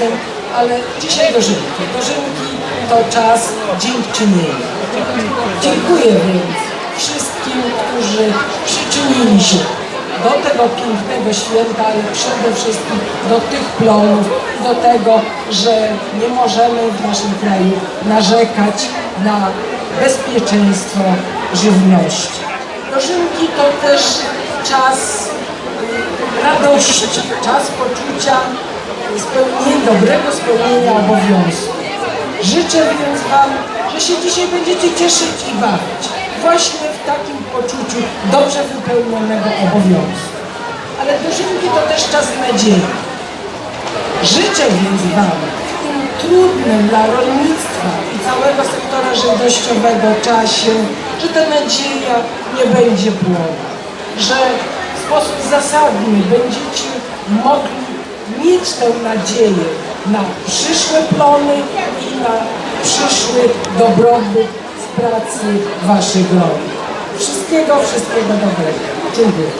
czasem, ale dzisiaj dożynki. Dożynki to czas dziękczynienia. Dziękuję więc wszystkim, którzy przyczynili się do tego pięknego święta, ale przede wszystkim do tych plonów, do tego, że nie możemy w naszym kraju narzekać na bezpieczeństwo żywności. Dożynki to też czas y, radości, czas poczucia spełnienia, dobrego spełnienia obowiązku. Życzę więc Wam, że się dzisiaj będziecie cieszyć i bawić. Właśnie w takim poczuciu dobrze wypełnionego obowiązku. Ale dożynki to też czas nadziei. Życzę więc Wam w tym trudnym dla rolnictwa i całego sektora żywnościowego czasie, że ta nadzieja nie będzie płonąć, że w sposób zasadny będziecie mogli mieć tę nadzieję na przyszłe plony i na przyszły dobrobyt z pracy Waszych rąk. Wszystkiego, wszystkiego dobrego. Dziękuję.